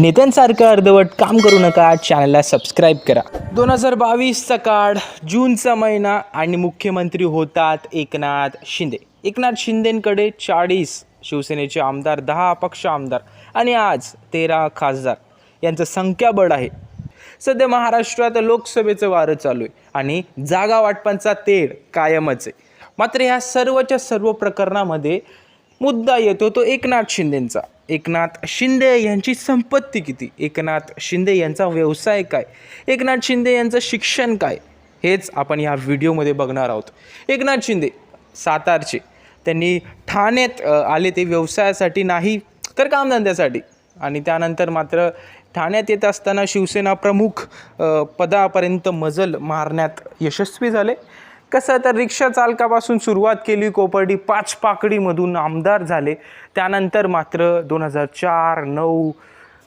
नेत्यांसारखं अर्धवट काम करू नका. चॅनलला सबस्क्राईब करा. दोन हजार बावीसचा काळ जूनचा महिना आणि मुख्यमंत्री होतात एकनाथ शिंदे. एकनाथ शिंदेंकडे चाळीस शिवसेनेचे आमदार दहा अपक्ष आमदार आणि आज तेरा खासदार. यांचं संख्याबळ आहे. सध्या महाराष्ट्रात लोकसभेचं वारं चालू आहे आणि जागा वाटपांचा तेढ कायमच आहे. मात्र ह्या सर्वच्या सर्व प्रकरणामध्ये मुद्दा येतो तो एकनाथ शिंदेंचा. एकनाथ शिंदे यांची संपत्ती किती? एकनाथ शिंदे यांचा व्यवसाय काय? एकनाथ शिंदे यांचं शिक्षण काय? हेच आपण या व्हिडिओमध्ये बघणार आहोत. एकनाथ शिंदे सातारचे. त्यांनी ठाण्यात आले ते व्यवसायासाठी नाही तर कामधंद्यासाठी. आणि त्यानंतर मात्र ठाण्यात येत असताना शिवसेना प्रमुख पदापर्यंत मजल मारण्यात यशस्वी झाले. कसं तर रिक्षा चालकापासून सुरुवात केली. कोपर्डी पाच पाकडीमधून आमदार झाले. त्यानंतर मात्र दोन हजार चार नऊ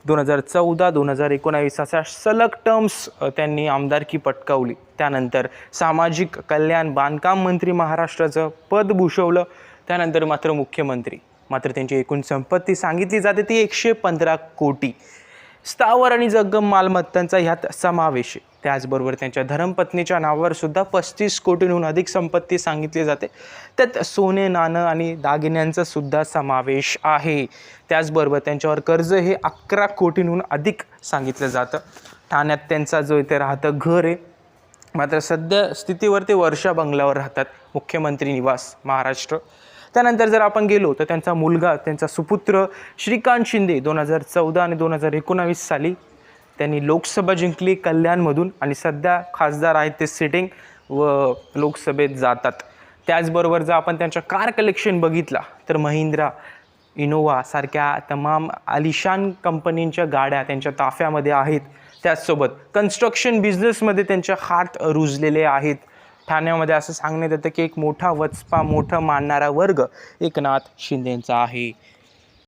दोन हजार चौदा दोन हजार एकोणावीस अशा सलग टर्म्स त्यांनी आमदारकी पटकावली. त्यानंतर सामाजिक कल्याण बांधकाम मंत्री महाराष्ट्राचं पद भूषवलं. त्यानंतर मात्र मुख्यमंत्री. मात्र त्यांची एकूण संपत्ती सांगितली जाते ती एकशे पंधरा कोटी. स्थावर आणि जगम मालमत्तांचा ह्यात समावेश आहे. त्याचबरोबर त्यांच्या धर्मपत्नीच्या नावावर सुद्धा पस्तीस कोटींहून अधिक संपत्ती सांगितली जाते. त्यात सोने नाणं आणि दागिन्यांचा सुद्धा समावेश आहे. त्याचबरोबर त्यांच्यावर कर्ज हे अकरा कोटींहून अधिक सांगितलं जातं. ठाण्यात त्यांचा जो इथे राहतं घर आहे मात्र सध्या स्थितीवर ते वर्षा बंगल्यावर राहतात. मुख्यमंत्री निवास महाराष्ट्र. त्यानंतर जर आपण गेलो तर त्यांचा मुलगा त्यांचा सुपुत्र श्रीकांत शिंदे दोन हजार चौदा आणि दोन हजार एकोणावीस साली त्यांनी लोकसभा जिंकली कल्याणमधून आणि सध्या खासदार आहेत ते सिटिंग व लोकसभेत जातात. त्याचबरोबर जर आपण त्यांच्या कार कलेक्शन बघितला तर महिंद्रा इनोवा सारख्या तमाम आलिशान कंपनींच्या गाड्या त्यांच्या ताफ्यामध्ये आहेत. त्याचसोबत कन्स्ट्रक्शन बिझनेसमध्ये त्यांचे हात रुजलेले आहेत. ठाण्यामध्ये असं सांगण्यात येतं की एक मोठा वचपा मोठं मानणारा वर्ग एकनाथ शिंदेंचा आहे.